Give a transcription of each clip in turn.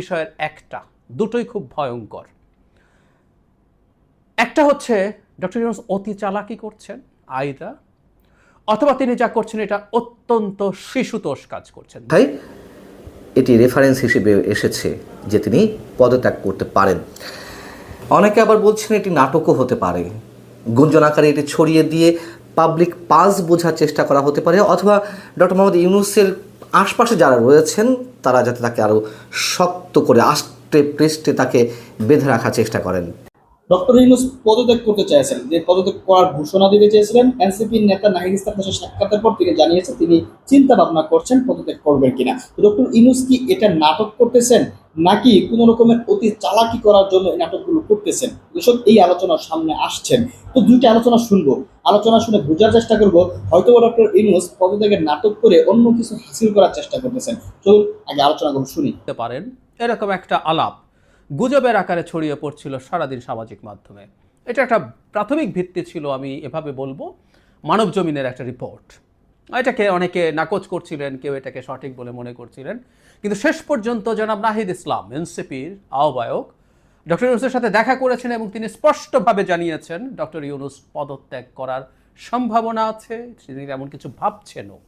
বিষয়ের একটা, দুটোই খুব ভয়ঙ্কর। একটা হচ্ছে ডক্টর ইউনুস অতি চালাকি করছেন, আইদা, অথবা তিনি যা করছেন এটা অত্যন্ত শিশুতোষ কাজ করছেন। তাই এটি রেফারেন্স হিসেবে এসেছে যে তিনি পদত্যাগ করতে পারেন। অনেকে আবার বলছেন এটি নাটকও হতে পারে। গুঞ্জন আকারে এটি ছড়িয়ে দিয়ে পাবলিক পাস বোঝার চেষ্টা করা হতে পারে, অথবা ডক্টর মোহাম্মদ ইউনুসের আশপাশে যারা রয়েছেন, তারা যাতে তাকে আরও শক্ত করে আষ্টে পৃষ্ঠে তাকে বেঁধে রাখার চেষ্টা করেন। ডক্টর ইউনুস পদত্যাগ করতে চাইছেন। যে পদত্যাগ করার ঘোষণা দিতে চেয়েছিলেন, এনসিপির নেতা নাহিদ ইসলামের সাথে সাক্ষাতের পর তিনি জানিয়েছেন তিনি চিন্তা ভাবনা করছেন পদত্যাগ করবেন কিনা। তো ডক্টর ইউনুস কি এটা নাটক করতেছেন, নাকি কোন রকমের অতি চালাকি করার জন্য এই নাটকগুলো করতেছেন? এসব এই আলোচনার সামনে আসছেন। তো দুইটা আলোচনা শুনব। আলোচনা শুনে বোঝার চেষ্টা করব হয়তো ডক্টর ইউনুস পদত্যাগের নাটক করে অন্য কিছু হাসিল করার চেষ্টা করতেছেন। চলুন, আগে আলোচনাগুলো শুনি। পারেন, এরকম একটা আলাপ। গুজবের আকারে ছড়িয়ে পড়ছিল সারাদিন সামাজিক মাধ্যমে। এটা একটা প্রাথমিক ভিত্তি ছিল, আমি এভাবে বলব। মানব জমিনের একটা রিপোর্ট এটাকে অনেকে নাকচ করছিলেন, কেউ এটাকে সঠিক বলে মনে করছিলেন। কিন্তু শেষ পর্যন্ত জনাব নাহিদ ইসলাম, এনসিপির আহ্বায়ক, ডক্টর ইউনুসের সাথে দেখা করেছেন এবং তিনি স্পষ্টভাবে জানিয়েছেন, ডক্টর ইউনুস পদত্যাগ করার সম্ভাবনা আছে, তিনি এমন কিছু ভাবছেনও।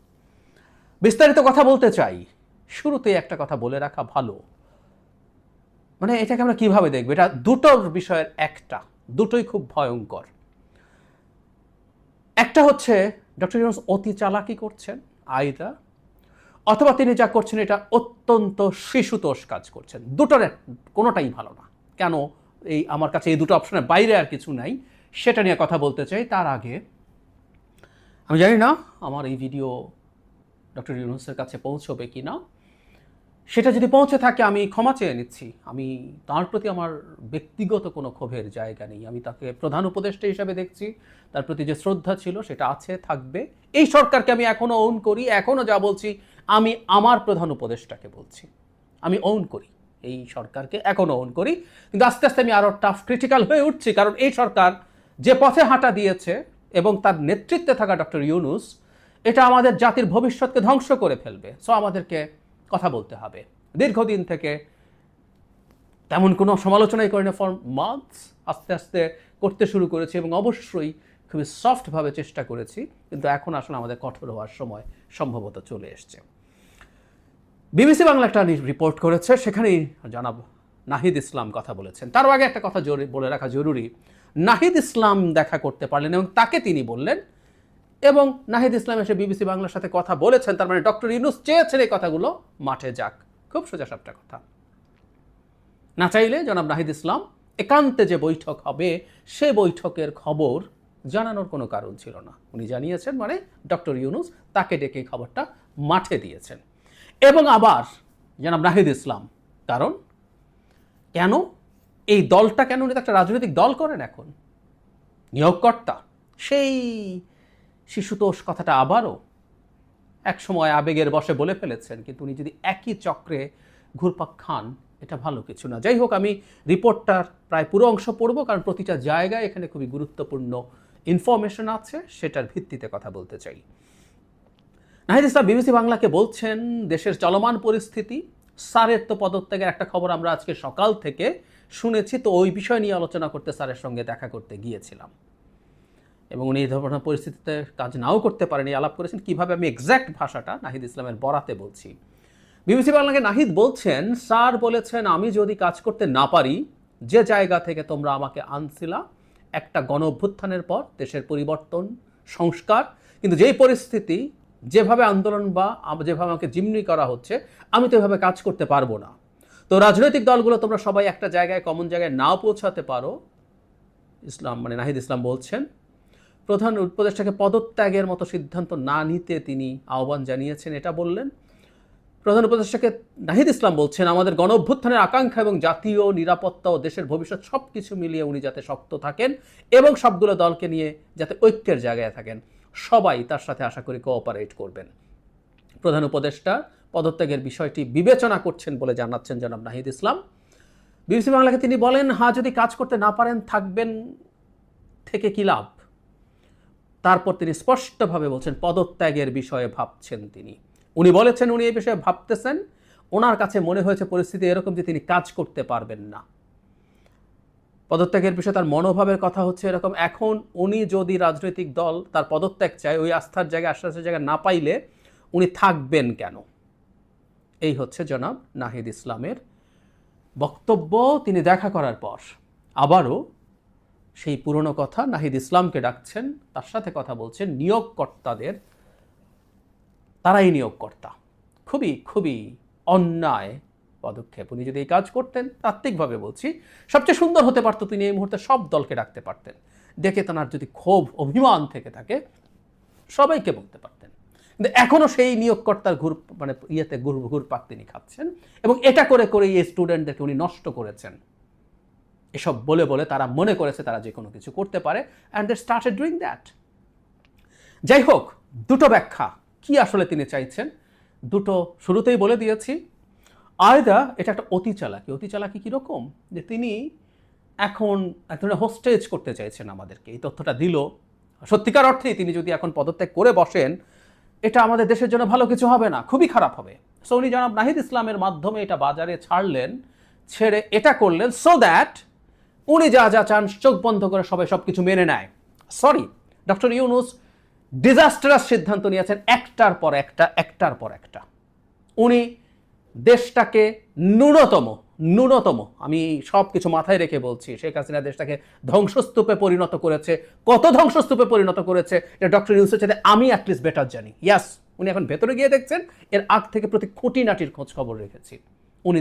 বিস্তারিত কথা বলতে চাই শুরুতে একটা কথা বলে রাখা ভালো। মানে এটাকে আমরা কীভাবে দেখব? এটা দুটোর বিষয়ের একটা। দুটোই খুব ভয়ঙ্কর। একটা হচ্ছে ডক্টর ইউনুস অতি চালাকি করছেন, আইদা, অথবা তিনি যা করছেন এটা অত্যন্ত শিশুতোষ কাজ করছেন। দুটোর কোনোটাই ভালো না। কেন? এই আমার কাছে এই দুটো অপশনের বাইরে আর কিছু নাই। সেটা নিয়ে কথা বলতে চাই। তার আগে, আমি জানি না আমার এই ভিডিও ডক্টর ইউনুসের কাছে পৌঁছবে কি না সেটা যদি পৌঁছে থাকে, আমি ক্ষমা চেয়ে নিচ্ছি। আমি তার প্রতি আমার ব্যক্তিগত কোনো ক্ষোভের জায়গা নেই। আমি তাকে প্রধান উপদেষ্টা হিসাবে দেখছি। তার প্রতি যে শ্রদ্ধা ছিল, সেটা আছে, থাকবে। এই সরকারকে আমি এখনও ওন করি এখনও যা বলছি, আমি আমার প্রধান উপদেষ্টাকে বলছি। আমি ওন করি, এই সরকারকে এখনও ওন করি। কিন্তু আস্তে আস্তে আমি আরও টাফ ক্রিটিক্যাল হয়ে উঠছি, কারণ এই সরকার যে পথে হাঁটা দিয়েছে এবং তার নেতৃত্বে থাকা ডক্টর ইউনুস, এটা আমাদের জাতির ভবিষ্যৎকে ধ্বংস করে ফেলবে। সো আমাদেরকে কথা বলতে হবে। দীর্ঘদিন থেকে তেমন কোনো সমালোচনাই করি না ফর মান্থস আস্তে আস্তে করতে শুরু করেছি এবং অবশ্যই খুবই সফটভাবে চেষ্টা করেছি, কিন্তু এখন আসলে আমাদের কঠোর হওয়ার সময় সম্ভবত চলে এসছে। বিবিসি বাংলা একটা রিপোর্ট করেছে, সেখানেই জানাব, নাহিদ ইসলাম কথা বলেছেন। তার আগে একটা কথা বলে রাখা জরুরি, নাহিদ ইসলাম দেখা করতে পারলেন এবং তাকে তিনি বললেন এবং নাহিদ ইসলাম এসে বিবিসি বাংলার সাথে কথা বলেছেন, তার মানে ডক্টর ইউনুস চেয়েছেন এই কথাগুলো মাঠে যাক। খুব সোজা সাপটা কথা। না চাইলে জনাব নাহিদ ইসলাম একান্তে যে বৈঠক হবে, সে বৈঠকের খবর জানানোর কোনো কারণ ছিল না। উনি জানিয়েছেন মানে ডক্টর ইউনুস তাকে ডেকে খবরটা মাঠে দিয়েছেন। এবং আবার জনাব নাহিদ ইসলাম, কারণ কেন এই দলটা, কেন উনি একটা রাজনৈতিক দল করেন এখন? নিয়োগকর্তা, সেই শিশুতোষ কথাটা আবারও এক সময় আবেগের বসে বলে ফেলেছেন, কিন্তু উনি যদি একই চক্রে ঘুরপাক খান, এটা ভালো কিছু না। যাই হোক, আমি রিপোর্টটার প্রায় পুরো অংশ পড়ব, কারণ প্রতিটা জায়গায় এখানে খুবই গুরুত্বপূর্ণ ইনফরমেশন আছে, সেটার ভিত্তিতে কথা বলতে চাই। নাহিদ ইসলাম, বিবিসি বাংলাকে বলছেন, দেশের চলমান পরিস্থিতি, স্যারের তো পদত্যাগের একটা খবর আমরা আজকে সকাল থেকে শুনেছি, তো ওই বিষয় নিয়ে আলোচনা করতে স্যারের সঙ্গে দেখা করতে গিয়েছিলাম। এবং উনি এই ধরনের পরিস্থিতিতে কাজ নাও করতে পারেন। আলাপ করেছেন, কীভাবে আমি এক্স্যাক্ট ভাষাটা নাহিদ ইসলামের বরাতে বলছি? বিবিসি বাংলাকে নাহিদ বলছেন, স্যার বলেছেন, আমি যদি কাজ করতে না পারি, যে জায়গা থেকে তোমরা আমাকে আনছিলা, একটা গণ অভ্যুত্থানের পর দেশের পরিবর্তন, সংস্কার, কিন্তু যেই পরিস্থিতি, যেভাবে আন্দোলন বা যেভাবে আমাকে জিম্মি করা হচ্ছে, আমি তো এভাবে কাজ করতে পারব না। তো রাজনৈতিক দলগুলো তোমরা সবাই একটা জায়গায় কমন জায়গায় নাও পৌঁছাতে পারো। ইসলাম মানে নাহিদ ইসলাম বলছেন প্রধান উপদেষ্টাকে পদত্যাগের মতো সিদ্ধান্ত না নিতে তিনি আহ্বান জানিয়েছেন, এটা বললেন। প্রধান উপদেষ্টাকে নাহিদ ইসলাম বলছেন, আমাদের গণ অভ্যুত্থানের আকাঙ্ক্ষা এবং জাতীয় নিরাপত্তা ও দেশের ভবিষ্যৎ সব কিছু মিলিয়ে উনি যাতে শক্ত থাকেন এবং সবগুলো দলকে নিয়ে যাতে ঐক্যের জায়গায় থাকেন, সবাই তার সাথে আশা করি কোঅপারেট করবেন। প্রধান উপদেষ্টা পদত্যাগের বিষয়টি বিবেচনা করছেন বলে জানাচ্ছেন জনাব নাহিদ ইসলাম। বিবিসি বাংলাকে তিনি বলেন হ্যাঁ যদি কাজ করতে না পারেন, থাকবেন থেকে কি লাভ? তারপর তিনি স্পষ্টভাবে বলছেন, পদত্যাগের বিষয়ে ভাবছেন তিনি। উনি বলেছেন, উনি এই বিষয়ে ভাবতেছেন, ওনার কাছে মনে হয়েছে পরিস্থিতি এরকম যে তিনি কাজ করতে পারবেন না। পদত্যাগের বিষয়ে তার মনোভাবের কথা হচ্ছে এরকম, এখন উনি যদি রাজনৈতিক দল তার পদত্যাগ চায়, ওই আস্থার জায়গায় আশ্বাসের জায়গায় না পাইলে উনি থাকবেন কেন? এই হচ্ছে জনাব নাহিদ ইসলামের বক্তব্য। তিনি দেখা করার পর আবারও সেই পুরনো কথা নাহিদ ইসলামকে ডাকছেন, তার সাথে কথা বলছেন নিয়োগকর্তাদের। তারাই নিয়োগকর্তা। খুবই খুবই অন্যায় পদক্ষেপ উনি যদি এই কাজ করতেন, তাত্ত্বিকভাবে বলছি, সবচেয়ে সুন্দর হতে পারতো তিনি এই মুহূর্তে সব দলকে ডাকতে পারতেন। ডেকে তার যদি ক্ষোভ, অভিমান থেকে থাকে, সবাইকে বলতে পারতেন। কিন্তু এখনও সেই নিয়োগকর্তার ঘুর মানে ইয়েতে ঘুর, ঘুরপাক তিনি খাচ্ছেন এবং এটা করে করে এই স্টুডেন্টদেরকে উনি নষ্ট করেছেন। এসব বলে বলে তারা মনে করেছে তারা যে কোনো কিছু করতে পারে and they started doing that যাই হোক, দুটো ব্যাখ্যা। কি আসলে তিনি চাইছেন? দুটো শুরুতেই বলে দিয়েছি। আয়দা এটা একটা অতি চালাকি অতি চালাকি কীরকম যে তিনি এখন এক ধরনের হোস্টেজ করতে চাইছেন আমাদেরকে, এই তথ্যটা দিল। সত্যিকার অর্থেই তিনি যদি এখন পদত্যাগ করে বসেন, এটা আমাদের দেশের জন্য ভালো কিছু হবে না, খুবই খারাপ হবে। সো উনি জনাব নাহিদ ইসলামের মাধ্যমে এটা বাজারে ছাড়লেন, ছেড়ে এটা করলেন সো দ্যাট উনি যা যা চান চোখ বন্ধ করে সবাই সব কিছু মেনে নেয়। সরি ডক্টর ইউনুস ডিজাস্টারাস সিদ্ধান্ত নিয়েছেন একটার পর একটা, একটার পর একটা। উনি দেশটাকে ন্যূনতম ন্যূনতম, আমি সব কিছু মাথায় রেখে বলছি, শেখ হাসিনা দেশটাকে ধ্বংসস্তূপে পরিণত করেছে। কত ধ্বংসস্তূপে পরিণত করেছে? এটা ডক্টর ইউনুসের সাথে আমি অ্যাটলিস্ট বেটার জানি। ইয়াস উনি এখন ভেতরে গিয়ে দেখছেন, এর আগ থেকে প্রতি খুঁটিনাটির খোঁজ খবর রেখেছি। উনি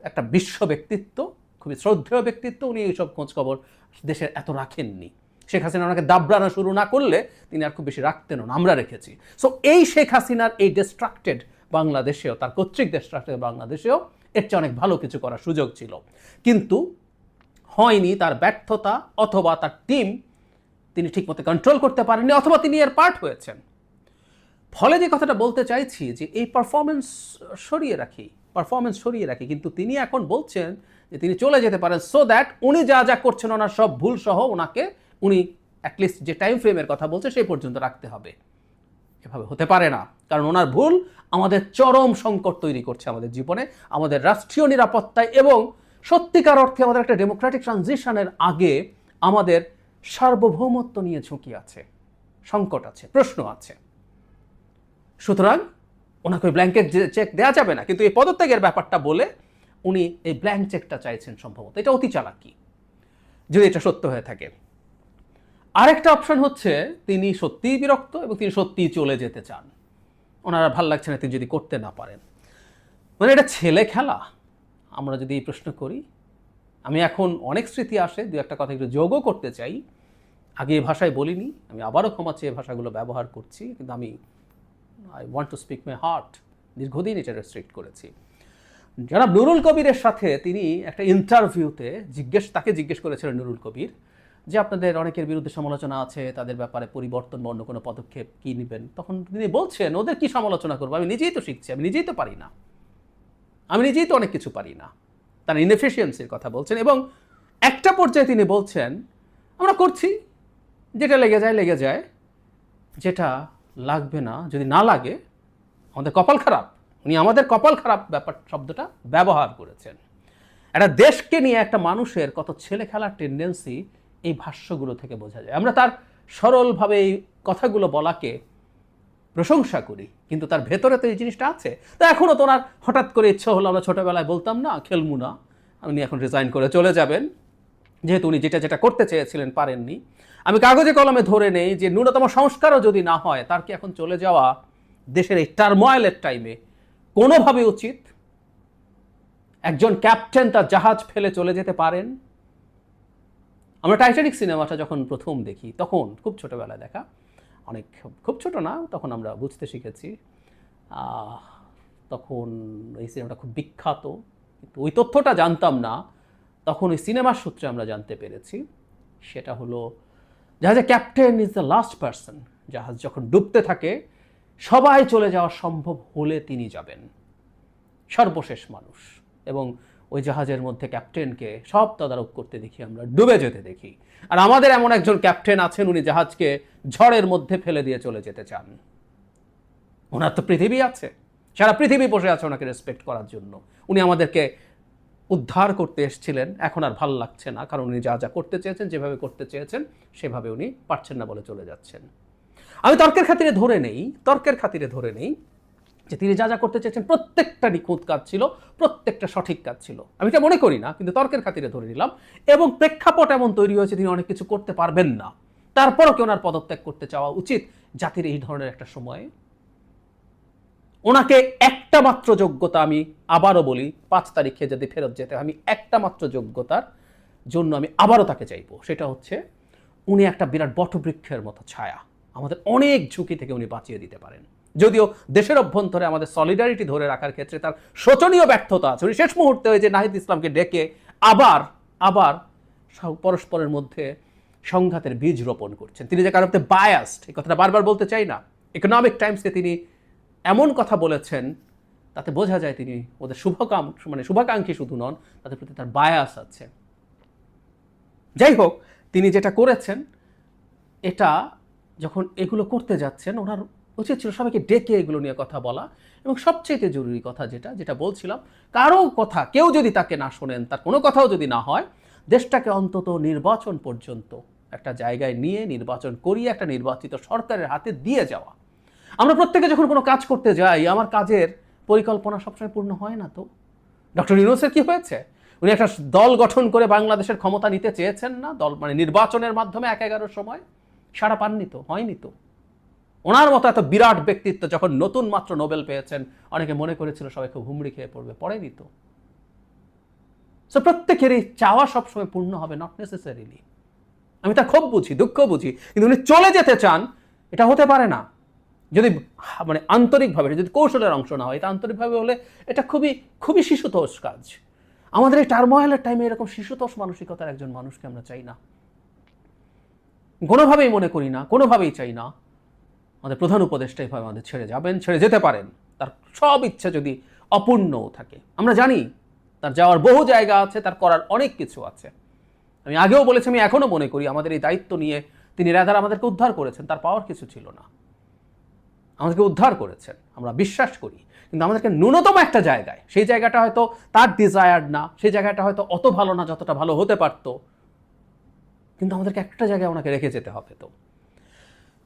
একটা বিশ্ব ব্যক্তিত্ব খুবই শ্রদ্ধেয় ব্যক্তিত্ব, উনি এইসব খোঁজখবর দেশের এত রাখেননি। শেখ হাসিনা ওনাকে দাবড়ানো শুরু না করলে তিনি আর খুব বেশি রাখতেনও না। আমরা রেখেছি। সো এই শেখ হাসিনার এই ডিস্ট্রাক্টেড বাংলাদেশেও, তার কর্তৃক ডিস্ট্রাক্টেড বাংলাদেশেও এর চেয়ে অনেক ভালো কিছু করার সুযোগ ছিল। কিন্তু হয়নি তার ব্যর্থতা অথবা তার টিম তিনি ঠিকমতো কন্ট্রোল করতে পারেননি অথবা তিনি এর পার্ট হয়েছেন। ফলে যে কথাটা বলতে চাইছি যে, এই পারফরমেন্স সরিয়ে রাখি পারফরমেন্স সরিয়ে রাখি, কিন্তু তিনি এখন বলছেন যে তিনি চলে যেতে পারেন সো দ্যাট উনি যা যা করছেন, ওনার সব ভুল সহ ওনাকে উনি অ্যাটলিস্ট যে টাইম ফ্রেমের কথা বলছে, সেই পর্যন্ত রাখতে হবে। এভাবে হতে পারে না। কারণ ওনার ভুল আমাদের চরম সংকট তৈরি করছে আমাদের জীবনে, আমাদের রাষ্ট্রীয় নিরাপত্তায় এবং সত্যিকার অর্থে আমাদের একটা ডেমোক্রেটিক ট্রানজিশনের আগে আমাদের সার্বভৌমত্ব নিয়ে ঝুঁকি আছে, সংকট আছে, প্রশ্ন আছে। সুতরাং ওনাকে ব্ল্যাঙ্কেট চেক দেওয়া যাবে না, কিন্তু এই পদত্যাগের ব্যাপারটা বলে উনি এই ব্ল্যাঙ্ক চেকটা চাইছেন সম্ভবত। এটা অতি চালাকি, যদি এটা সত্য হয়ে থাকে। আরেকটা অপশন হচ্ছে, তিনি সত্যিই বিরক্ত এবং তিনি সত্যিই চলে যেতে চান। ওনারা ভালো লাগছে না তিনি যদি করতে না পারেন। মানে এটা ছেলে খেলা। আমরা যদি এই প্রশ্ন করি, আমি এখন অনেক স্মৃতি আসে, দু একটা কথা একটু যোগও করতে চাই। আগে এ ভাষায় বলিনি, আমি আবারও ক্ষমা চেয়ে ভাষাগুলো ব্যবহার করছি, কিন্তু আমি I want to speak my heart দীর্ঘদিন এটা রেস্ট্রিক্ট করেছি। জনাব নুরুল কবিরের সাথে তিনি একটা ইন্টারভিউতে জিজ্ঞেস তাকে জিজ্ঞেস করেছিলেন নুরুল কবির যে আপনাদের অনেকের বিরুদ্ধে সমালোচনা আছে, তাদের ব্যাপারে পরিবর্তন বা অন্য কোনো পদক্ষেপ কী নেবেন? তখন তিনি বলছেন, ওদের কি সমালোচনা করব? আমি নিজেই তো শিখছি, আমি নিজেই তো পারি না। আমি নিজেই তো অনেক কিছু পারি না। তার ইনএফিসিয়েন্সির কথা বলছেন এবং একটা পর্যায়ে তিনি বলছেন, আমরা করছি, যেটা লেগে যায় লেগে যায়। যেটা লাগবে না, যদি না লাগে, আমাদের কপাল খারাপ। উনি আমাদের কপাল খারাপ ব্যাপার, শব্দটা ব্যবহার করেছেন। একটা দেশকে নিয়ে একটা মানুষের কত ছেলে খেলার টেন্ডেন্সি এই ভাষ্যগুলো থেকে বোঝা যায়। আমরা তার সরলভাবে এই কথাগুলো বলাকে প্রশংসা করি, কিন্তু তার ভেতরে তো এই জিনিসটা আছে। তো এখনও তো ওনার হঠাৎ করে ইচ্ছা হলো আমরা ছোটোবেলায় বলতাম, না, খেলমু না। উনি এখন রিজাইন করে চলে যাবেন। যেহেতু উনি যেটা যেটা করতে চেয়েছিলেন পারেননি। আমি কাগজে কলমে ধরে নেই যে ন্যূনতম সংস্কারও যদি না হয়, তার কি এখন চলে যাওয়া দেশের এই টার্ময়েলের টাইমে কোনোভাবে উচিত একজন ক্যাপ্টেন তার জাহাজ ফেলে চলে যেতে পারেন? আমরা টাইটানিক সিনেমাটা যখন প্রথম দেখি, তখন খুব ছোটোবেলায় দেখা, অনেক খুব ছোট না, তখন আমরা বুঝতে শিখেছি তখন এই সিনেমাটা খুব বিখ্যাত, কিন্তু ওই তথ্যটা জানতাম না, তখন ওই সিনেমার সূত্রে আমরা জানতে পেরেছি, সেটা হলো জাহাজের captain is the last person, জাহাজ যখন ডুবতে থাকে সবাই চলে যাওয়া সম্ভব হলে তিনি যাবেন। সর্বশেষ মানুষ এবং ওই জাহাজের মধ্যে ক্যাপ্টেনকে সব তদারক করতে দেখি, আমরা ডুবে যেতে দেখি। আর আমাদের এমন একজন ক্যাপ্টেন আছেন, উনি জাহাজকে ঝড়ের মধ্যে ফেলে দিয়ে চলে যেতে চান। ওনার তো পৃথিবী আছে, সারা পৃথিবী বসে আছে ওনাকে রেসপেক্ট করার জন্য। উনি আমাদেরকে উদ্ধার করতে এসেছিলেন, এখন আর ভালো লাগছে না, কারণ উনি যা যা করতে চেয়েছেন, যেভাবে করতে চেয়েছেন, সেভাবে উনি পারছেন না বলে চলে যাচ্ছেন। আমি তর্কের খাতিরে ধরে নেই, তর্কের খাতিরে ধরে নেই যে তিনি যা যা করতে চেয়েছেন, প্রত্যেকটা নিখুঁত কাজ ছিল, প্রত্যেকটা সঠিক কাজ ছিল। আমি এটা মনে করি না, কিন্তু তর্কের খাতিরে ধরে নিলাম। এবং প্রেক্ষাপট এমন তৈরি হয়েছে, তিনি অনেক কিছু করতে পারবেন না। তারপরও কেউ ওনার পদত্যাগ করতে চাওয়া উচিত? জাতির এই ধরনের একটা সময়ে। ওনাকে একটা মাত্র যোগ্যতা আমি আবারও বলি, পাঁচ তারিখে যদি ফেরত যেতে আমি একটা মাত্র যোগ্যতার জন্য আমি আবারও তাকে চাইব। সেটা হচ্ছে, উনি একটা বিরাট বটবৃক্ষের মতো ছায়া। আমাদের অনেক ঝুঁকি থেকে উনি বাঁচিয়ে দিতে পারেন। যদিও দেশের অভ্যন্তরে আমাদের সলিডারিটি ধরে রাখার ক্ষেত্রে তার শোচনীয় ব্যর্থতা আছে। উনি শেষ মুহূর্তে ওই যে নাহিদ ইসলামকে ডেকে আবার আবার পরস্পরের মধ্যে সংঘাতের বীজ রোপণ করছেন। তিনি যে কারণে বায়াসড এই কথাটা বারবার বলতে চাই না। ইকোনমিক টাইমসকে তিনি এমন কথা বলেছেন, তাতে বোঝা যায় তিনি ওদের শুভকাম মানে শুভাকাঙ্ক্ষী শুধু নন, তাদের প্রতি তার বায়াস আছে। যাই হোক, তিনি যেটা করেছেন, এটা যখন এগুলো করতে যাচ্ছেন, ওনার উচিত ছিল সবাইকে ডেকে এগুলো নিয়ে কথা বলা এবং সবচেয়ে জরুরি কথা যেটা যেটা বলছিলাম, কারও কথা, কেউ যদি তাকে না শোনেন, তার কোনো কথাও যদি না হয়, দেশটাকে অন্তত নির্বাচন পর্যন্ত একটা জায়গায় নিয়ে নির্বাচন করিয়ে একটা নির্বাচিত সরকারের হাতে দিয়ে যাওয়া। আমরা প্রত্যেকে যখন কোনো কাজ করতে যাই, আমার কাজের পরিকল্পনা সবসময় পূর্ণ হয় না তো। ডক্টর ইউনুসের কি হয়েছে? উনি একটা দল গঠন করে বাংলাদেশের ক্ষমতা নিতে চেয়েছেন না? দল মানে নির্বাচনের মাধ্যমে এক এগারোর সময়? সারা পাননি তো, হয়নি তো। ওনার মতো এত বিরাট ব্যক্তিত্ব যখন নতুন মাত্র নোবেল পেয়েছেন, অনেকে মনে করেছিল সবাই খুব হুমড়ি খেয়ে পড়বে, পড়েনি তো। সো প্রত্যেকেরই চাওয়া সবসময় পূর্ণ হবে নট নেসেসারিলি আমি তা খুব বুঝি দুঃখ বুঝি, কিন্তু উনি চলে যেতে চান, এটা হতে পারে না। যদি মানে আন্তরিকভাবে, যদি কৌশলের অংশ না হয়, এটা আন্তরিকভাবে হলে এটা খুবই খুবই শিশুতোষ কাজ। আমাদের এই টার্ময়েলের টাইমে এরকম শিশুতোষ মানসিকতার একজন মানুষকে আমরা চাই না। কোনোভাবেই মনে করি না, কোনোভাবেই চাই না। আমাদের প্রধান উপদেষ্টা এভাবে আমাদের ছেড়ে যাবেন, ছেড়ে যেতে পারেন। তার সব ইচ্ছা যদি অপূর্ণও থাকে। আমরা জানি তার যাওয়ার বহু জায়গা আছে, তার করার অনেক কিছু আছে। আমি আগেও বলেছি, আমি এখনও মনে করি আমাদের এই দায়িত্ব নিয়ে তিনি রাধার আমাদেরকে উদ্ধার করেছেন, তার পাওয়ার কিছু ছিল না। আমাদেরকে উদ্ধার করেছেন, আমরা বিশ্বাস করি। কিন্তু আমাদেরকে ন্যূনতম একটা জায়গায়, সেই জায়গাটা হয়তো তার ডিজায়ার্ড না, সেই জায়গাটা হয়তো অত ভালো না, যতটা ভালো হতে পারতো। কিন্তু আমাদেরকে একটা জায়গায় ওনাকে রেখে যেতে হবে তো।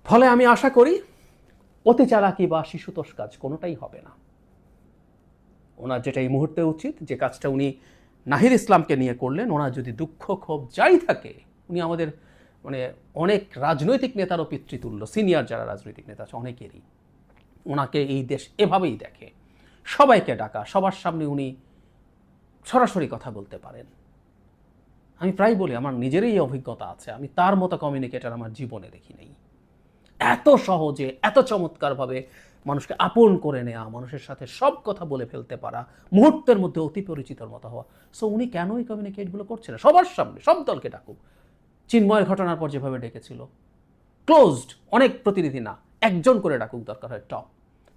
ফলে আমি আশা করি অতি চালাকি বা শিশুতোষ কাজ কোনোটাই হবে না। ওনার যেটা এই মুহূর্তে উচিত, যে কাজটা উনি নাহির ইসলামকে নিয়ে করলেন, ওনার যদি দুঃখ, ক্ষোভ যাই থাকে, উনি আমাদের মানে অনেক রাজনৈতিক নেতারও পিতৃতুল্য, সিনিয়র যারা রাজনৈতিক নেতা আছে, অনেকেরই। ওনাকে এই দেশ এভাবেই দেখে, সবাইকে ডাকা, সবার সামনে উনি সরাসরি কথা বলতে পারেন। আমি প্রায় বলি, আমার নিজেরই অভিজ্ঞতা আছে। আমি তার মতো কমিউনিকেটর আমার জীবনে দেখি নেই। এত সহজে, এত চমৎকারভাবে মানুষকে আপন করে নেওয়া মানুষের সাথে সব কথা বলে ফেলতে পারা, মুহূর্তের মধ্যে অতি পরিচিতর মতো হওয়া। সো উনি কেন এই কমিউনিকেটগুলো করছেন সবার সামনে, সব দলকে ডাকুক। চিন্ময়ের ঘটনার পর যেভাবে ডেকেছিল। ক্লোজড অনেক প্রতিনিধি না, একজন করে ডাকুক দরকার হয় টপ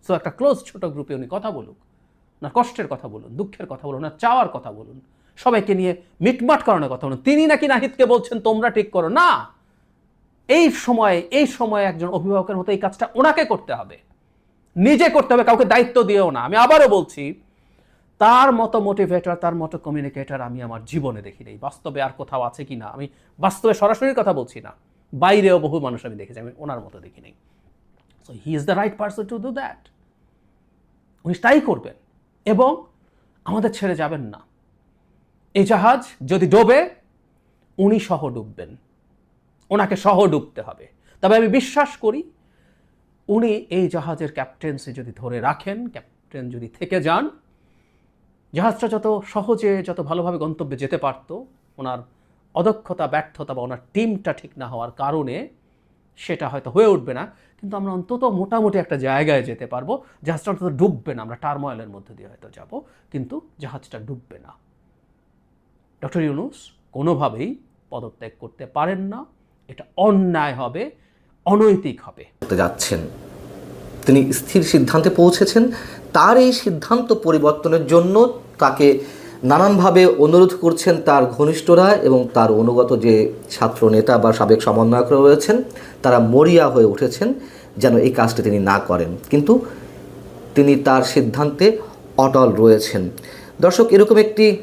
সো একটা ক্লোজ ছোট গ্রুপে উনি কথা বলুক। না কষ্টের কথা বলুন, দুঃখের কথা বলুন, না চাওয়ার কথা বলুন। সবাইকে নিয়ে মিটমাট করানোর কথা বলুন। তিনি নাকি নাহিদকে বলছেন, তোমরা ঠিক করো। না। এই সময়ে এই সময়ে একজন অভিভাবকের মতো এই কাজটা ওনাকে করতে হবে। নিজে করতে হবে, কাউকে দায়িত্ব দিয়েও না। আমি আবারও বলছি, তার মতো মোটিভেটর তার মতো কমিউনিকেটর আমি আমার জীবনে দেখি নেই। বাস্তবে আর কোথাও আছে কি না? আমি বাস্তবে সরাসরি কথা বলছি না। বাইরেও বহু মানুষ আমি দেখেছি, আমি ওনার মতো দেখি নেই। So he is the right person to do that উনি তাই করবেন। এবং আমাদের ছেড়ে যাবেন না। এই জাহাজ যদি ডোবে, উনি সহ ডুববেন। ওনাকে সহ ডুবতে হবে। তবে আমি বিশ্বাস করি, উনি এই জাহাজের ক্যাপ্টেন্সি যদি ধরে রাখেন, ক্যাপ্টেন যদি থেকে যান, জাহাজটা যত সহজে, যত ভালোভাবে গন্তব্যে যেতে পারত, ওনার অদক্ষতা, ব্যর্থতা বা ওনার টিমটা ঠিক না হওয়ার কারণে সেটা হয়তো হয়ে উঠবে না। কিন্তু আমরা অন্তত মোটামুটি একটা জায়গায় যেতে পারব। জাহাজটা অন্তত ডুববে না, আমরা টার্ময়েলের মধ্যে দিয়ে হয়তো যাব, কিন্তু জাহাজটা ডুববে না। ডক্টর ইউনুস কোনোভাবেই পদত্যাগ করতে পারেন না। এটা অন্যায় হবে, অনৈতিক হবে। যাচ্ছেন। তিনি স্থির সিদ্ধান্তে পৌঁছেছেন। তার এই সিদ্ধান্ত পরিবর্তনের জন্য তাকে নানানভাবে অনুরোধ করছেন তার ঘনিষ্ঠরা এবং তার অনুগত যে ছাত্র নেতা বা সাবেক সমন্বয়করা রয়েছেন, তারা মরিয়া হয়ে উঠেছেন যেন এই কাজটি তিনি না করেন। কিন্তু তিনি তার সিদ্ধান্তে অটল রয়েছেন। দর্শক, এরকম একটি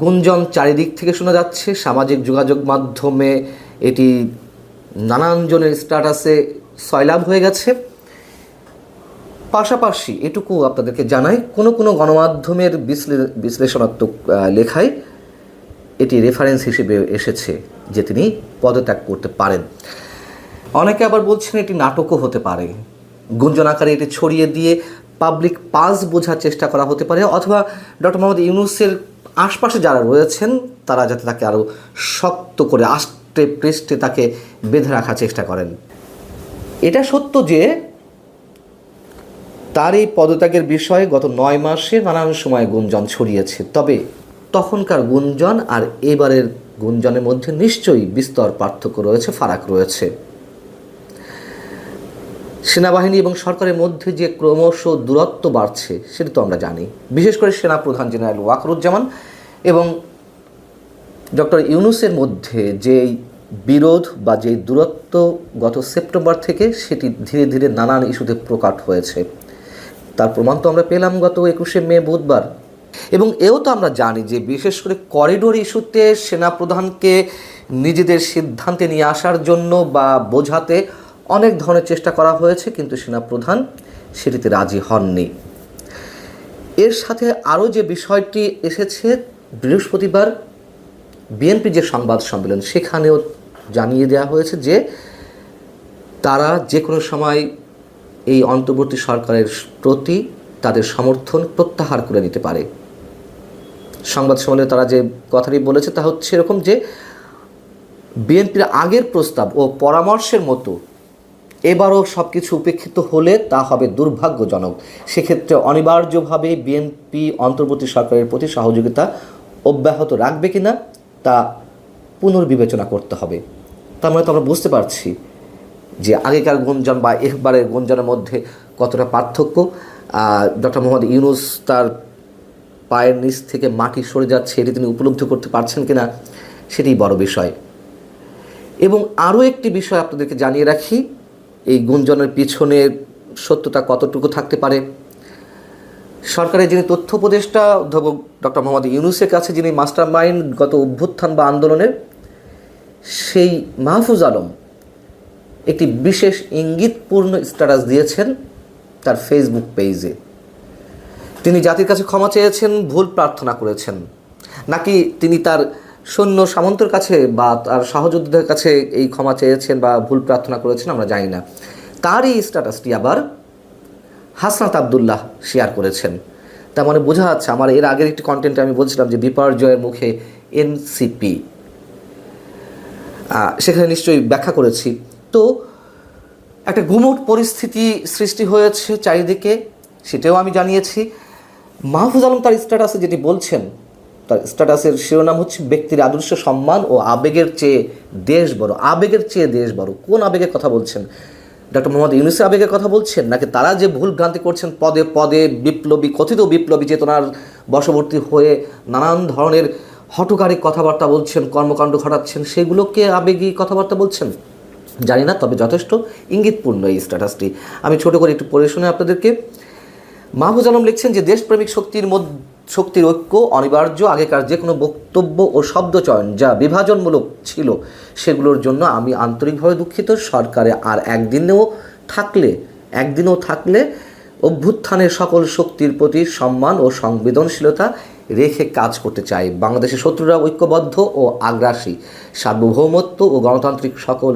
গুঞ্জন চারিদিক থেকে শোনা যাচ্ছে। সামাজিক যোগাযোগ মাধ্যমে এটি নানান জনের স্ট্যাটাসে সয়লাভ হয়ে গেছে। পাশাপাশি এটুকু আপনাদেরকে জানাই, কোনো কোনো গণমাধ্যমের বিশ্লে- বিশ্লেষণাত্মক লেখায় এটি রেফারেন্স হিসেবে এসেছে যে তিনি পদত্যাগ করতে পারেন। অনেকে আবার বলছেন এটি নাটকও হতে পারে। গুঞ্জন আকারে এটি ছড়িয়ে দিয়ে পাবলিক পাস বোঝার চেষ্টা করা হতে পারে, অথবা ডক্টর মোহাম্মদ ইউনুসের আশপাশে যারা রয়েছেন, তারা যাতে তাকে আরও শক্ত করে আষ্টে পৃষ্ঠে তাকে বেঁধে রাখার চেষ্টা করেন। এটা সত্য যে তার এই পদত্যাগের বিষয়ে গত নয় মাসে নানান সময় গুঞ্জন ছড়িয়েছে। তবে তখনকার গুঞ্জন আর এবারের গুঞ্জনের মধ্যে নিশ্চয়ই বিস্তর পার্থক্য রয়েছে, ফারাক রয়েছে। সেনাবাহিনী এবং সরকারের মধ্যে যে ক্রমশ দূরত্ব বাড়ছে, সেটা তো আমরা জানি। বিশেষ করে সেনা প্রধান জেনারেল ওয়াকরুজ্জামান এবং ডক্টর ইউনুসের মধ্যে যে বিরোধ বা যে দূরত্ব গত সেপ্টেম্বর থেকে, সেটি ধীরে ধীরে নানান ইস্যুতে প্রকাট হয়েছে। তার প্রমাণ তো আমরা পেলাম গত একুশে মে বুধবার। এবং এও তো আমরা জানি যে বিশেষ করে করিডোর ইস্যুতে সেনাপ্রধানকে নিজেদের সিদ্ধান্তে নিয়ে আসার জন্য বা বোঝাতে অনেক ধরনের চেষ্টা করা হয়েছে, কিন্তু সেনাপ্রধান সেটিতে রাজি হননি। এর সাথে আরও যে বিষয়টি এসেছে, বৃহস্পতিবার বিএনপি যে সংবাদ সম্মেলন, সেখানেও জানিয়ে দেওয়া হয়েছে যে তারা যে কোনো সময় এই অন্তর্বর্তী সরকারের প্রতি তাদের সমর্থন প্রত্যাহার করে নিতে পারে। সংবাদ সম্মেলনে তারা যে কথাটি বলেছে, তা হচ্ছে এরকম যে বিএনপির আগের প্রস্তাব ও পরামর্শের মতো এবারও সব কিছু উপেক্ষিত হলে তা হবে দুর্ভাগ্যজনক। সেক্ষেত্রে অনিবার্যভাবে বিএনপি অন্তর্বর্তী সরকারের প্রতি সহযোগিতা অব্যাহত রাখবে কিনা তা পুনর্বিবেচনা করতে হবে। তার মানে তো আমরা বুঝতে পারছি যে আগেকার গুঞ্জন বা একবারের গুঞ্জনের মধ্যে কতটা পার্থক্য। ডক্টর মোহাম্মদ ইউনুস তার পায়ের নিচ থেকে মাটি সরে যাচ্ছে, এটি তিনি উপলব্ধি করতে পারছেন কিনা সেটি বড় বিষয়। এবং আরও একটি বিষয় আপনাদেরকে জানিয়ে রাখি এই গুঞ্জনের পিছনে সত্যতা কতটুকু থাকতে পারে? সরকারের যিনি তথ্য উপদেষ্টা অধ্যাপক ডক্টর মোহাম্মদ ইউনুসের কাছে যিনি মাস্টার মাইন্ড গত অভ্যুত্থান বা আন্দোলনের, সেই মাহফুজ আলম একটি বিশেষ ইঙ্গিতপূর্ণ স্ট্যাটাস দিয়েছেন তার ফেসবুক পেজে তিনি জাতির কাছে ক্ষমা চেয়েছেন, ভুল প্রার্থনা করেছেন। নাকি তিনি তার সৈন্য সামন্তের কাছে বা তার সহযোদ্ধাদের কাছে এই ক্ষমা চেয়েছেন বা ভুল প্রার্থনা করেছেন, আমরা জানি না। তার এই স্ট্যাটাসটি আবার হাসনাত আবদুল্লাহ শেয়ার করেছেন। তার মানে বোঝা যাচ্ছে আমার এর আগের একটি কন্টেন্টে আমি বলছিলাম যে বিপর্যয়ের মুখে এনসিপি সেখানে নিশ্চয়ই ব্যাখ্যা করেছি। তো একটা গুমট পরিস্থিতি সৃষ্টি হয়েছে চারিদিকে, সেটাও আমি জানিয়েছি। মাহফুজ আলম তার স্ট্যাটাসে যেটি বলছেন তার স্ট্যাটাসের শিরোনাম হচ্ছে ব্যক্তির আদর্শ সম্মান ও আবেগের চেয়ে দেশ বড়। আবেগের চেয়ে দেশ বড়। কোন আবেগের কথা বলছেন? ডক্টর মোহাম্মদ ইউনুসের আবেগের কথা বলছেন, নাকি তারা যে ভুল ভ্রান্তি করছেন, পদে পদে বিপ্লবী, কথিত বিপ্লবী চেতনার বশবর্তী হয়ে নানান ধরনের হটকারী কথাবার্তা বলছেন, কর্মকাণ্ড ঘটাচ্ছেন, সেগুলোকে আবেগী কথাবার্তা বলছেন? জানি না, তবে যথেষ্ট ইঙ্গিতপূর্ণ এই স্ট্যাটাসটি। আমি ছোট করে একটু পড়ে শুনে আপনাদেরকে মাহফুজ আলম লিখছেন যে, দেশপ্রেমিক শক্তির মধ্যে শক্তির ঐক্য, অনিবার্য, আগেকার যে কোনো বক্তব্য ও শব্দচয়ন যা বিভাজনমূলক ছিল, সেগুলোর জন্য আমি আন্তরিকভাবে দুঃখিত। সরকারে আর একদিনেও থাকলে, একদিনও থাকলে অভ্যুত্থানের সকল শক্তির প্রতি সম্মান ও সংবেদনশীলতা রেখে কাজ করতে চাই। বাংলাদেশের শত্রুরা ঐক্যবদ্ধ ও আগ্রাসী। সার্বভৌমত্ব ও গণতান্ত্রিক সকল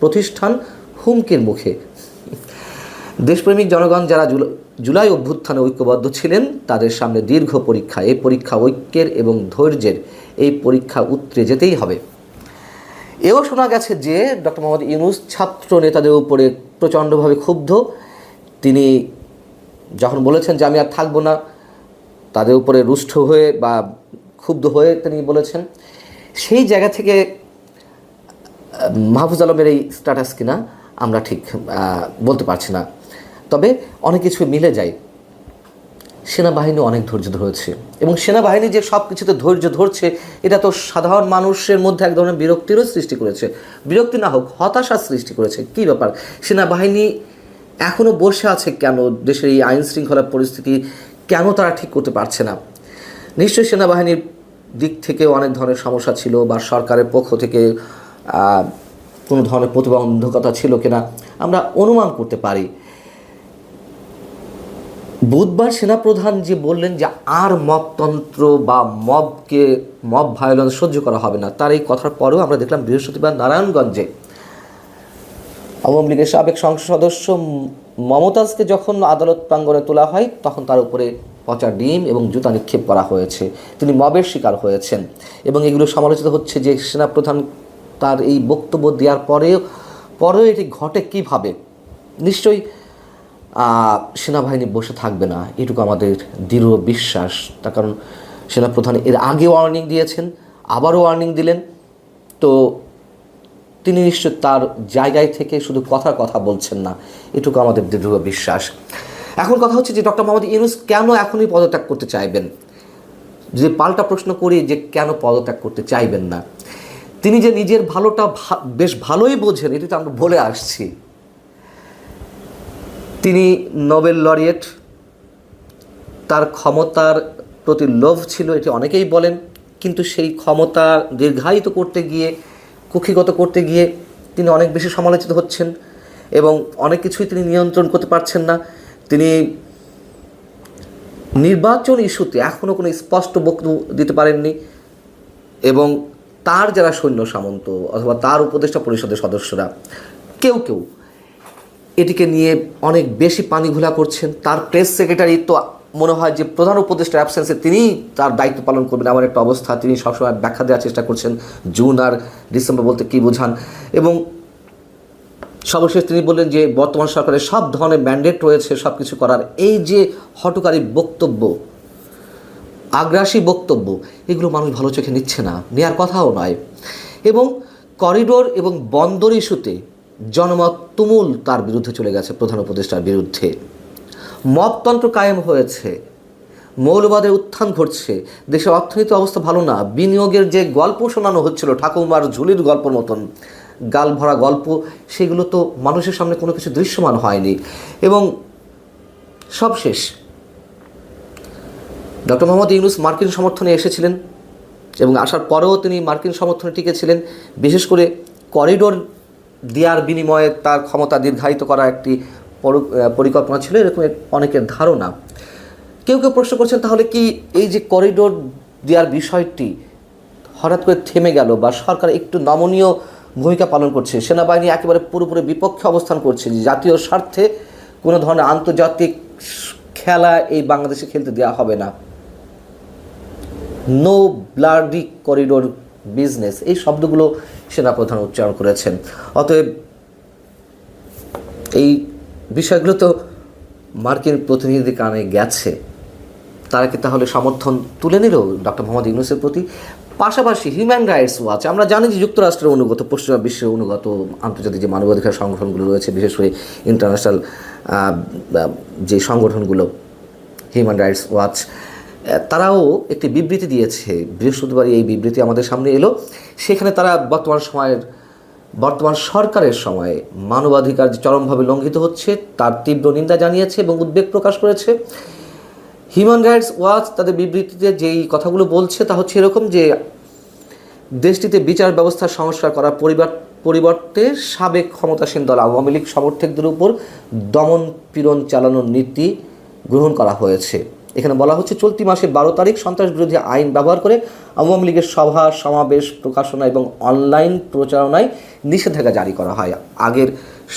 প্রতিষ্ঠান হুমকির মুখে। দেশপ্রেমিক জনগণ যারা জুলাই অভ্যুত্থানে ঐক্যবদ্ধ ছিলেন, তাদের সামনে দীর্ঘ পরীক্ষা। এই পরীক্ষা ঐক্যের এবং ধৈর্যের। এই পরীক্ষা উতরে যেতেই হবে। এও শোনা গেছে যে, ডক্টর মোহাম্মদ ইউনুস ছাত্র নেতাদের উপরে প্রচণ্ডভাবে ক্ষুব্ধ। তিনি যখন বলেছেন যে, আমি আর থাকব না তাদের উপরে রুষ্ট হয়ে বা ক্ষুব্ধ হয়ে তিনি বলেছেন। সেই জায়গা থেকে মাহফুজ আলমের এই স্ট্যাটাস কিনা, আমরা ঠিক বলতে পারছি না। তবে অনেক কিছু মিলে যায়। সেনাবাহিনী অনেক ধৈর্য ধরেছে এবং সেনাবাহিনী যে সব কিছুতে ধৈর্য ধরছে, এটা তো সাধারণ মানুষের মধ্যে এক ধরনের বিরক্তিরও সৃষ্টি করেছে। বিরক্তি না হোক, হতাশার সৃষ্টি করেছে। কী ব্যাপার? সেনাবাহিনী এখনও বসে আছে কেন? দেশের এই আইন শৃঙ্খলা পরিস্থিতি কেন তারা ঠিক করতে পারছে না? নিশ্চয়ই সেনাবাহিনীর দিক থেকে অনেক ধরনের সমস্যা ছিল বা সরকারের পক্ষ থেকে কোনো ধরনের প্রতিবন্ধকতা ছিল কিনা? আমরা অনুমান করতে পারি। বুধবার সেনাপ্রধান যে বললেন যে আর মবতন্ত্র বা মবকে মব ভায়োলেন্স সহ্য করা হবে না, তার এই কথার পরেও আমরা দেখলাম বৃহস্পতিবার নারায়ণগঞ্জে আওয়ামী লীগের সাবেক সংসদ সদস্য মমতাজকে যখন আদালত প্রাঙ্গণে তোলা হয়, তখন তার উপরে পচা ডিম এবং জুতা নিক্ষেপ করা হয়েছে। তিনি মবের শিকার হয়েছেন এবং এগুলো সমালোচিত হচ্ছে যে সেনাপ্রধান তার এই বক্তব্য দেওয়ার পরেও পরেও এটি ঘটে কীভাবে? নিশ্চয়ই সেনাবাহিনী বসে থাকবে না। এটুকু আমাদের দৃঢ় বিশ্বাস। তার কারণ সেনাপ্রধান এর আগে ওয়ার্নিং দিয়েছেন, আবারও ওয়ার্নিং দিলেন। তো তিনি নিশ্চয় তার জায়গায় থেকে শুধু কথার কথা বলছেন না। এটুকু আমাদের দৃঢ় বিশ্বাস। এখন কথা হচ্ছে যে ডক্টর মোহাম্মদ ইউনুস কেন এখনই পদত্যাগ করতে চাইবেন? যদি পাল্টা প্রশ্ন করি যে কেন পদত্যাগ করতে চাইবেন না। তিনি যে নিজের ভালোটা বেশ ভালোই বোঝেন, এটি তো আমরা বলে আসছি। তিনি নোবেল লরিয়েট। তার ক্ষমতার প্রতি লোভ ছিল, এটি অনেকেই বলেন। কিন্তু সেই ক্ষমতা দীর্ঘায়িত করতে গিয়ে, কুক্ষিগত করতে গিয়ে তিনি অনেক বেশি সমালোচিত হচ্ছেন এবং অনেক কিছুই তিনি নিয়ন্ত্রণ করতে পারছেন না। তিনি নির্বাচন ইস্যুতে এখনও কোনো স্পষ্ট বক্তব্য দিতে পারেননি এবং তার যারা সৈন্য সামন্ত অথবা তার উপদেষ্টা পরিষদের সদস্যরা, কেউ কেউ এটিকে নিয়ে অনেক বেশি পানি ঘোলা করছেন। তার প্রেস সেক্রেটারি তো মনে হয় যে প্রধান উপদেষ্টার অ্যাবসেন্সে তিনি তার দায়িত্ব পালন করবেন এমন একটা অবস্থা। তিনি সবসময় ব্যাখ্যা দেওয়ার চেষ্টা করছেন জুন আর ডিসেম্বর বলতে কী বোঝান। এবং সর্বশেষ তিনি বললেন যে বর্তমান সরকারের সব ধরনের ম্যান্ডেট রয়েছে সব কিছু করার। এই যে হটকারী বক্তব্য, আগ্রাসী বক্তব্য, এগুলো মানুষ ভালো চোখে নিচ্ছে না নেওয়ার কথাও নয়। এবং করিডোর এবং বন্দর ইস্যুতে জনমত তুমুল তার বিরুদ্ধে চলে গেছে প্রধান উপদেষ্টার বিরুদ্ধে। মততন্ত্র কায়েম হয়েছে। মৌলবাদের উত্থান ঘটছে। দেশের অর্থনীতি অবস্থা ভালো না। বিনিয়োগের যে গল্প শোনানো হচ্ছিল, ঠাকুমার ঝুলির গল্পর মতন গাল ভরা গল্প, সেগুলো তো মানুষের সামনে কোনো কিছু দৃশ্যমান হয়নি। এবং সবশেষ, ডক্টর মোহাম্মদ ইউনুস মার্কিন সমর্থনে এসেছিলেন এবং আসার পরেও তিনি মার্কিন সমর্থনে টিকেছিলেন বিশেষ করে করিডোর দেওয়ার বিনিময়ে তার ক্ষমতা দীর্ঘায়িত করা একটি পরিকল্পনা ছিল, এরকম অনেকের ধারণা। কেউ কেউ প্রশ্ন করছেন, তাহলে কি এই যে করিডোর দেওয়ার বিষয়টি হঠাৎ করে থেমে গেল বা সরকার একটু নমনীয় ভূমিকা পালন করছে? সেনাবাহিনী একেবারে পুরোপুরি বিপক্ষে অবস্থান করছে। জাতীয় স্বার্থে কোনো ধরনের আন্তর্জাতিক খেলা এই বাংলাদেশে খেলতে দেওয়া হবে না। নো ব্লাডি করিডোর বিজনেস, এই শব্দগুলো সেনাপ্রধান উচ্চারণ করেছেন। অতএব এই বিষয়গুলো তো মার্কিন প্রতিনিধিদের কানে গেছে। তারা কি তাহলে সমর্থন তুলে নিল ডক্টর মোহাম্মদ ইউনুসের প্রতি? পাশাপাশি হিউম্যান রাইটস ওয়াচ, আমরা জানি যে যুক্তরাষ্ট্রের অনুগত, পশ্চিমা বিশ্বের অনুগত, আন্তর্জাতিক যে মানবাধিকার সংগঠনগুলো রয়েছে, বিশেষ করে ইন্টারন্যাশনাল যে সংগঠনগুলো, হিউম্যান রাইটস ওয়াচ তারাও একটি বিবৃতি দিয়েছে। বৃহস্পতিবার এই বিবৃতি আমাদের সামনে এলো। সেখানে তারা বর্তমান সময়ের, বর্তমান সরকারের সময়ে মানবাধিকার যে চরমভাবে লঙ্ঘিত হচ্ছে, তার তীব্র নিন্দা জানিয়েছে এবং উদ্বেগ প্রকাশ করেছে। হিউম্যান রাইটস ওয়াচ তাদের বিবৃতিতে যেই কথাগুলো বলছে, তা হচ্ছে এরকম যে, দেশটিতে বিচার ব্যবস্থা সংস্কার করার পরিবার, পরিবর্তে সাবেক ক্ষমতাসীন দল আওয়ামী লীগ সমর্থকদের উপর দমন পীড়ন চালানোর নীতি গ্রহণ করা হয়েছে। এখানে বলা হচ্ছে, চলতি মাসে বারো তারিখ সন্ত্রাস বিরোধী আইন ব্যবহার করে আওয়ামী লীগের সভা, সমাবেশ, প্রকাশনা এবং অনলাইন প্রচারণায় নিষেধাজ্ঞা জারি করা হয়। আগের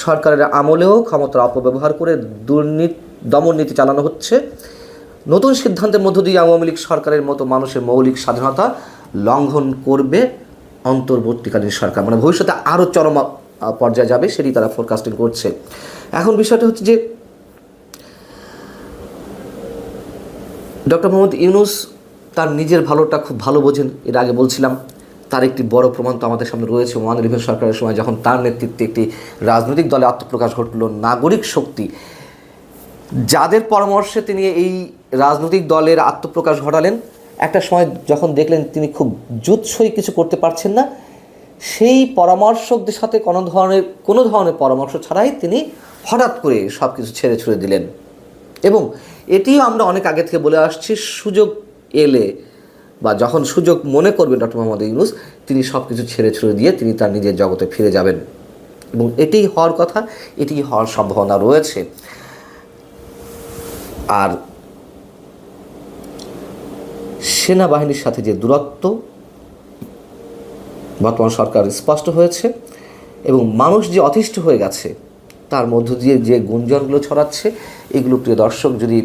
সরকারের আমলেও ক্ষমতার অপব্যবহার করে দুর্নীতি, দমন নীতি চালানো হচ্ছে। নতুন সিদ্ধান্তের মধ্য দিয়ে আওয়ামী লীগ সরকারের মতো মানুষের মৌলিক স্বাধীনতা লঙ্ঘন করবে অন্তর্বর্তীকালীন সরকার। মানে ভবিষ্যতে আরও চরম পর্যায়ে যাবে, সেটি তারা ফোরকাস্টিং করছে। এখন বিষয়টা হচ্ছে যে ডক্টর মোহাম্মদ ইউনুস তার নিজের ভালোটা খুব ভালো বোঝেন, এর আগে বলছিলাম, তার একটি বড় প্রমাণ তো আমাদের সামনে রয়েছে, ওয়ান ইলেভেন সরকারের সময় যখন তার নেতৃত্বে একটি রাজনৈতিক দলে আত্মপ্রকাশ ঘটল, নাগরিক শক্তি। যাদের পরামর্শে তিনি এই রাজনৈতিক দলের আত্মপ্রকাশ ঘটালেন, একটা সময় যখন দেখলেন তিনি খুব জুৎসই কিছু করতে পারছেন না, সেই পরামর্শকদের সাথে কোনো ধরনের কোনো ধরনের পরামর্শ ছাড়াই তিনি হঠাৎ করে সব কিছু ছেড়ে ছুড়ে দিলেন। এবং এটিও আমরা অনেক আগে থেকে বলে আসছি, সুযোগ এলে বা যখন সুযোগ মনে করবেন ডক্টর মোহাম্মদ ইউনুস, তিনি সব কিছু ছেড়ে ছুড়ে দিয়ে তিনি তার নিজের জগতে ফিরে যাবেন। এবং এটিই হওয়ার কথা, এটি হওয়ার সম্ভাবনা রয়েছে। আর সেনাবাহিনীর সাথে যে দূরত্ব, বর্তমান সরকার স্পষ্ট হয়েছে এবং মানুষ যে অতিষ্ঠ হয়ে গেছে তার মধ্য দিয়ে যে গুঞ্জনগুলো ছড়াচ্ছে, এগুলো প্রিয় দর্শক, যদি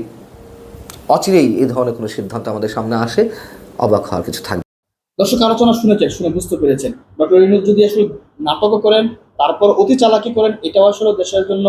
অচিরেই এই ধরনের কোনো সিদ্ধান্ত আমাদের সামনে আসে, অবাক হওয়ার কিছু থাকবে। দর্শক, আলোচনা শুনেছেন, শুনে বুঝতে পেরেছেন। ডক্টর ইনুস যদি আসলে নাটকও করেন, তারপর অতি চালাকি করেন, এটাও আসলে দেশের জন্য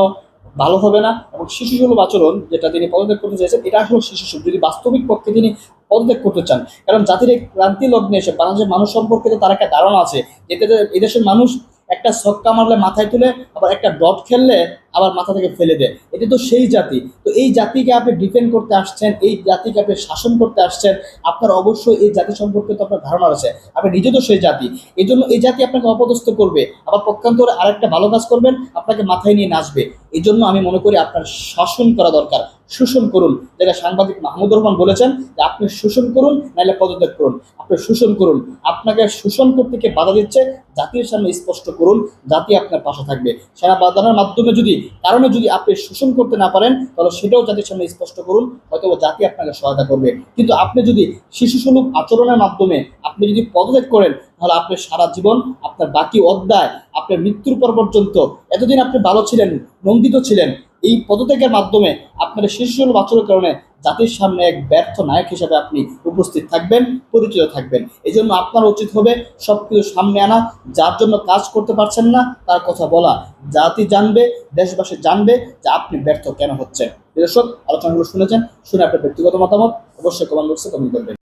ভালো হবে না। এবং শিশু সুলভ আচরণ যেটা তিনি পদত্যাগ করতে চাইছেন, এটা আসলে শিশু সুলভ যদি বাস্তবিক পক্ষে তিনি পদত্যাগ করতে চান, কারণ জাতির এই ক্রান্তি লগ্নে এসে বাংলাদেশের মানুষ সম্পর্কে তো তার একটা ধারণা আছে এতে এদেশের মানুষ একটা ছক্কা মারলে মাথায় তুলে আবার একটা ডট খেললে আবার মাথা থেকে ফেলে দেয়। এটা তো সেই জাতি। তো এই জাতিকে আপনি ডিফেন্ড করতে আসছেন, এই জাতিকে আপনি শাসন করতে আসছেন, আপনার অবশ্যই এই জাতি সম্পর্কে তো আপনার ধারণা আছে। আপনি নিজে তো সেই জাতি। এই জন্য এই জাতি আপনাকে অপদস্থ করবে। আবার পক্ষান্তরে আরেকটা ভালো কাজ করবেন, আপনাকে মাথায় নিয়ে নাচবে। এই জন্য আমি মনে করি আপনার শাসন করা দরকার। শোষণ করুন। যেটা সাংবাদিক মাহমুদুর রহমান বলেছেন যে, আপনি শোষণ করুন নাহলে পদত্যাগ করুন। আপনি শোষণ করুন। আপনাকে শোষণ করতে কে বাধা দিচ্ছে, জাতির সামনে স্পষ্ট করুন। জাতি আপনার পাশে থাকবে। সেনা বাধানোর মাধ্যমে যদি কারণে যদি আপনি শোষণ করতে না পারেন, তাহলে সেটাও জাতির সামনে স্পষ্ট করুন হয়তো জাতি আপনাকে সহায়তা করবে। কিন্তু আপনি যদি শিশুসুলভ আচরণের মাধ্যমে আপনি যদি পদত্যাগ করেন, তাহলে আপনি সারা জীবন আপনার বাকি অধ্যায়, আপনার মৃত্যুর পর পর্যন্ত, এতদিন আপনি ভালো ছিলেন, নন্দিত ছিলেন, এই পদত্যাগের মাধ্যমে আপনার শিশু শিশুসুলভ আচরণের কারণে জাতির সামনে এক ব্যর্থ নায়ক হিসাবে আপনি উপস্থিত থাকবেন, পরিচিত থাকবেন। এই জন্য আপনার উচিত হবে সব কিছু সামনে আনা, যার জন্য কাজ করতে পারছেন না, তার কথা বলা। জাতি জানবে, দেশবাসী জানবে যে আপনি ব্যর্থ কেন হচ্ছেন। দর্শক, আলোচনাগুলো শুনেছেন, শুনে আপনার ব্যক্তিগত মতামত অবশ্যই কমেন্ট বক্সে কমেন্ট করবেন।